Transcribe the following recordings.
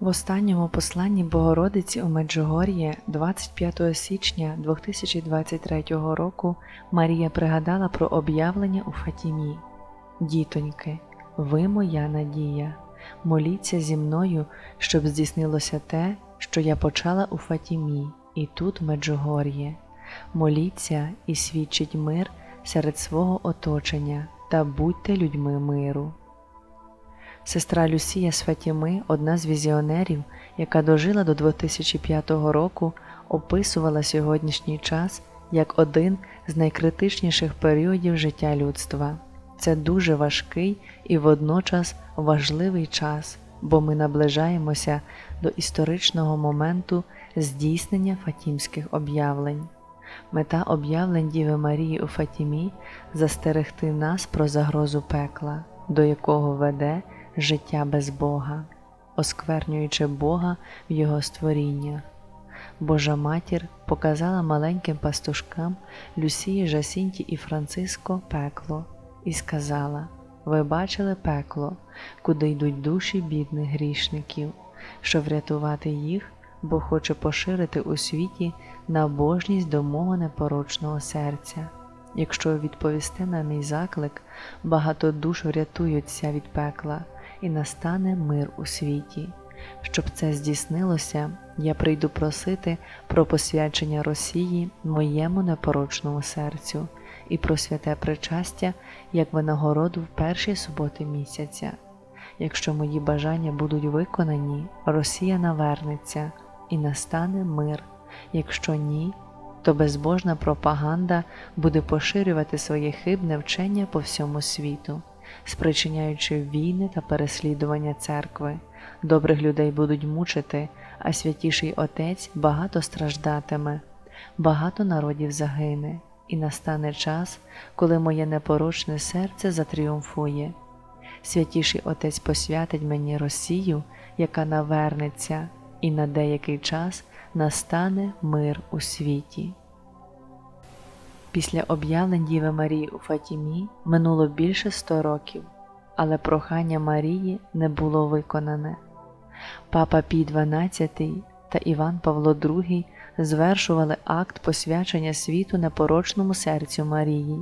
В останньому посланні Богородиці у Меджугор'ї 25 січня 2023 року Марія пригадала про об'явлення у Фатімі. Дітоньки, ви моя надія, моліться зі мною, щоб здійснилося те, що я почала у Фатімі, і тут в. Моліться і свідчить мир серед свого оточення та будьте людьми миру. Сестра Люсія з Фатіми, одна з візіонерів, яка дожила до 2005 року, описувала сьогоднішній час як один з найкритичніших періодів життя людства. Це дуже важкий і водночас важливий час, бо ми наближаємося до історичного моменту здійснення фатімських об'явлень. Мета об'явлень Діви Марії у Фатімі застерегти нас про загрозу пекла, до якого веде життя без Бога, осквернюючи Бога в Його створіннях. Божа матір показала маленьким пастушкам Люсії, Жасінті і Франциско пекло і сказала: Ви бачили пекло, куди йдуть душі бідних грішників, щоб врятувати їх, бо хоче поширити у світі набожність до мого непорочного серця. Якщо відповісти на мій заклик, багато душ врятуються від пекла і настане мир у світі. Щоб це здійснилося, я прийду просити про посвячення Росії моєму непорочному серцю і про святе причастя як винагороду в перші суботи місяця. Якщо мої бажання будуть виконані, Росія навернеться і настане мир. Якщо ні, то безбожна пропаганда буде поширювати своє хибне вчення по всьому світу, спричиняючи війни та переслідування церкви. Добрих людей будуть мучити, а святіший Отець багато страждатиме, багато народів загине, і настане час, коли моє непорочне серце затріумфує. Святіший Отець посвятить мені Росію, яка навернеться, і на деякий час настане мир у світі. Після об'явлень Діви Марії у Фатімі минуло більше ста років, але прохання Марії не було виконане. Папа Пій XII та Іван Павло II звершували акт посвячення світу непорочному серцю Марії,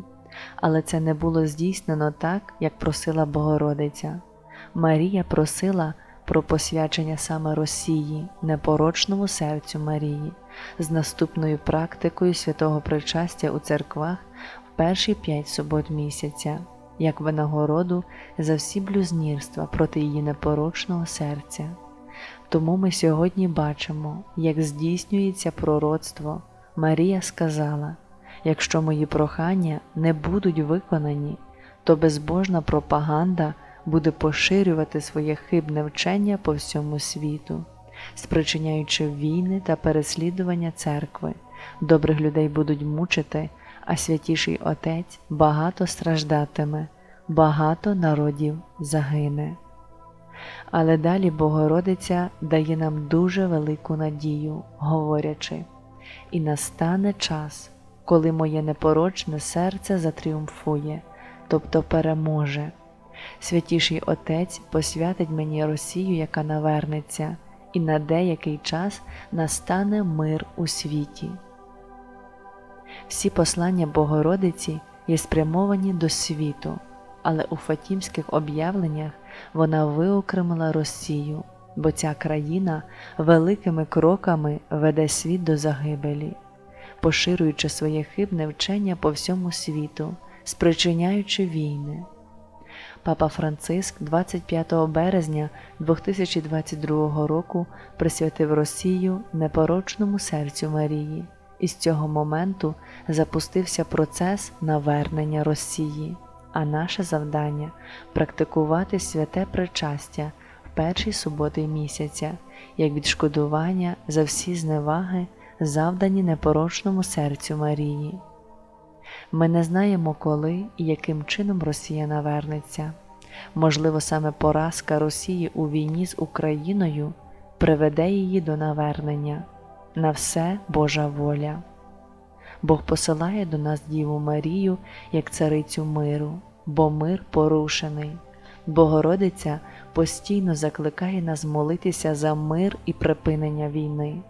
але це не було здійснено так, як просила Богородиця. Марія просила про посвячення саме Росії, непорочному серцю Марії, з наступною практикою святого причастя у церквах в перші п'ять субот місяця, як винагороду за всі блюзнірства проти її непорочного серця. Тому ми сьогодні бачимо, як здійснюється пророцтво. Марія сказала: якщо мої прохання не будуть виконані, то безбожна пропаганда буде поширювати своє хибне вчення по всьому світу, спричиняючи війни та переслідування церкви, добрих людей будуть мучити, а святіший Отець багато страждатиме, багато народів загине. Але далі Богородиця дає нам дуже велику надію, говорячи, і настане час, коли моє непорочне серце затріумфує, тобто переможе. Святіший Отець посвятить мені Росію, яка навернеться, і на деякий час настане мир у світі. Всі послання Богородиці є спрямовані до світу, але у Фатімських об'явленнях вона виокремила Росію, бо ця країна великими кроками веде світ до загибелі, поширюючи своє хибне вчення по всьому світу, спричиняючи війни. Папа Франциск 25 березня 2022 року присвятив Росію непорочному серцю Марії, і з цього моменту запустився процес навернення Росії, а наше завдання практикувати святе причастя в перші суботи місяця, як відшкодування за всі зневаги, завдані непорочному серцю Марії. Ми не знаємо, коли і яким чином Росія навернеться. Можливо, саме поразка Росії у війні з Україною приведе її до навернення. На все Божа воля. Бог посилає до нас Діву Марію як царицю миру, бо мир порушений. Богородиця постійно закликає нас молитися за мир і припинення війни.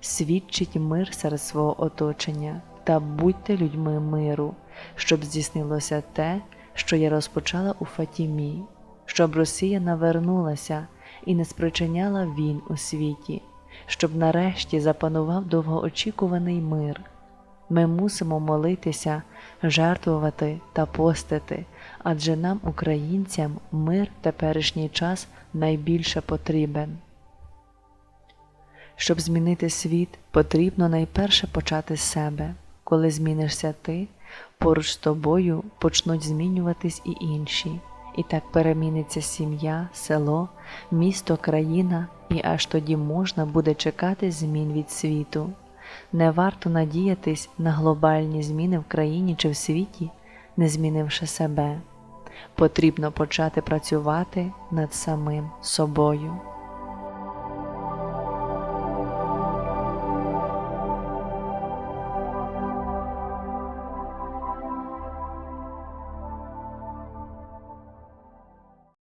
Свідчить мир серед свого оточення та будьте людьми миру, щоб здійснилося те, що я розпочала у Фатімі, щоб Росія навернулася і не спричиняла війн у світі, щоб нарешті запанував довгоочікуваний мир. Ми мусимо молитися, жертвувати та постити, адже нам, українцям, мир теперішній час найбільше потрібен. Щоб змінити світ, потрібно найперше почати з себе. Коли змінишся ти, поруч з тобою почнуть змінюватись і інші. І так переміниться сім'я, село, місто, країна, і аж тоді можна буде чекати змін від світу. Не варто надіятись на глобальні зміни в країні чи в світі, не змінивши себе. Потрібно почати працювати над самим собою.